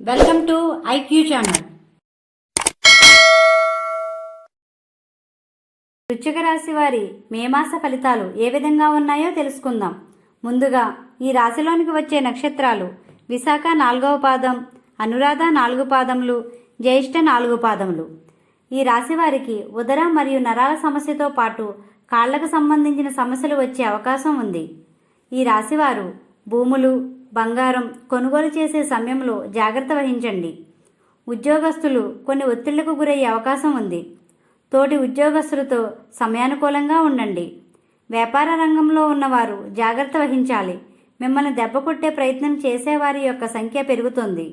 Welcome to IQ channel. వృశ్చిక రాశి వారి మే మాస ఫలితాలు ఏ విధంగా ఉన్నాయో తెలుసుకుందాం. ముందుగా ఈ రాశిలోనికి వచ్చే నక్షత్రాలు విశాఖ నాలుగవ పాదం అనురాధ నాలుగు పాదములు జ్యేష్ఠ నాలుగు పాదములు. ఈ రాశి వారికి ఉదర మరియు నరాల సమస్యతో పాటు కాళ్ళకు సంబంధించిన సమస్యలు వచ్చే అవకాశం ఉంది. ఈ రాశివారు భూములు బంగారం కొనుగోలు చేసే సమయంలో జాగ్రత్త వహించండి. ఉద్యోగస్తులు కొన్ని ఒత్తిళ్ళకు గురయ్యే అవకాశం ఉంది. తోటి ఉద్యోగస్తులతో సమయానుకూలంగా ఉండండి. వ్యాపార రంగంలో ఉన్నవారు జాగ్రత్త వహించాలి. మిమ్మల్ని దెబ్బ కొట్టే ప్రయత్నం చేసేవారి యొక్క సంఖ్య పెరుగుతుంది.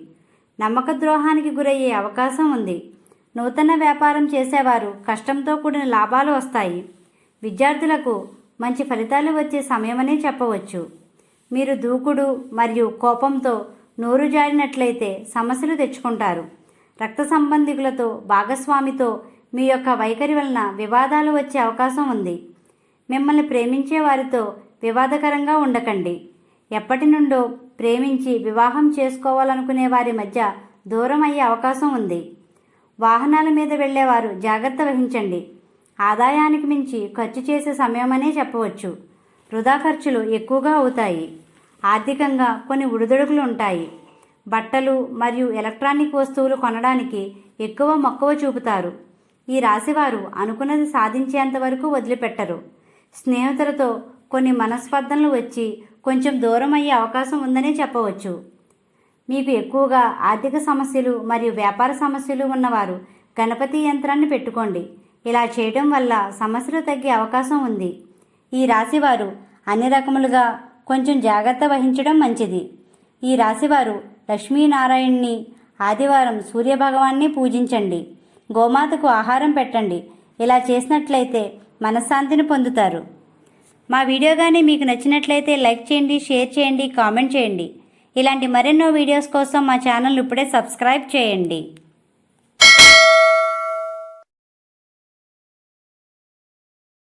నమ్మక ద్రోహానికి గురయ్యే అవకాశం ఉంది. నూతన వ్యాపారం చేసేవారు కష్టంతో కూడిన లాభాలు వస్తాయి. విద్యార్థులకు మంచి ఫలితాలు వచ్చే సమయమనే చెప్పవచ్చు. మీరు దూకుడు మరియు కోపంతో నోరు జారినట్లయితే సమస్యలు తెచ్చుకుంటారు. రక్త సంబంధికులతో భాగస్వామితో మీ యొక్క వైఖరి వలన వివాదాలు వచ్చే అవకాశం ఉంది. మిమ్మల్ని ప్రేమించే వారితో వివాదకరంగా ఉండకండి. ఎప్పటి నుండో ప్రేమించి వివాహం చేసుకోవాలనుకునే వారి మధ్య దూరం అయ్యే అవకాశం ఉంది. వాహనాల మీద వెళ్ళేవారు జాగ్రత్త వహించండి. ఆదాయానికి మించి ఖర్చు చేసే సమయమనే చెప్పవచ్చు. వృధా ఖర్చులు ఎక్కువగా అవుతాయి. ఆర్థికంగా కొన్ని ఉడిదొడుకులు ఉంటాయి. బట్టలు మరియు ఎలక్ట్రానిక్ వస్తువులు కొనడానికి ఎక్కువ మక్కువ చూపుతారు. ఈ రాశివారు అనుకున్నది సాధించేంత వరకు వదిలిపెట్టరు. స్నేహితులతో కొన్ని మనస్పర్ధనలు వచ్చి కొంచెం దూరం అయ్యే అవకాశం ఉందనే చెప్పవచ్చు. మీకు ఎక్కువగా ఆర్థిక సమస్యలు మరియు వ్యాపార సమస్యలు ఉన్నవారు గణపతి యంత్రాన్ని పెట్టుకోండి. ఇలా చేయడం వల్ల సమస్యలు తగ్గే అవకాశం ఉంది. ఈ రాశివారు అన్ని రకములుగా కొంచెం జాగ్రత్త వహించడం మంచిది. ఈ రాశివారు లక్ష్మీనారాయణ్ణి ఆదివారం సూర్యభగవాన్ని పూజించండి. గోమాతకు ఆహారం పెట్టండి. ఇలా చేసినట్లయితే మనశ్శాంతిని పొందుతారు. మా వీడియో కానీ మీకు నచ్చినట్లయితే లైక్ చేయండి షేర్ చేయండి కామెంట్ చేయండి. ఇలాంటి మరెన్నో వీడియోస్ కోసం మా ఛానల్ ఇప్పుడే సబ్స్క్రైబ్ చేయండి.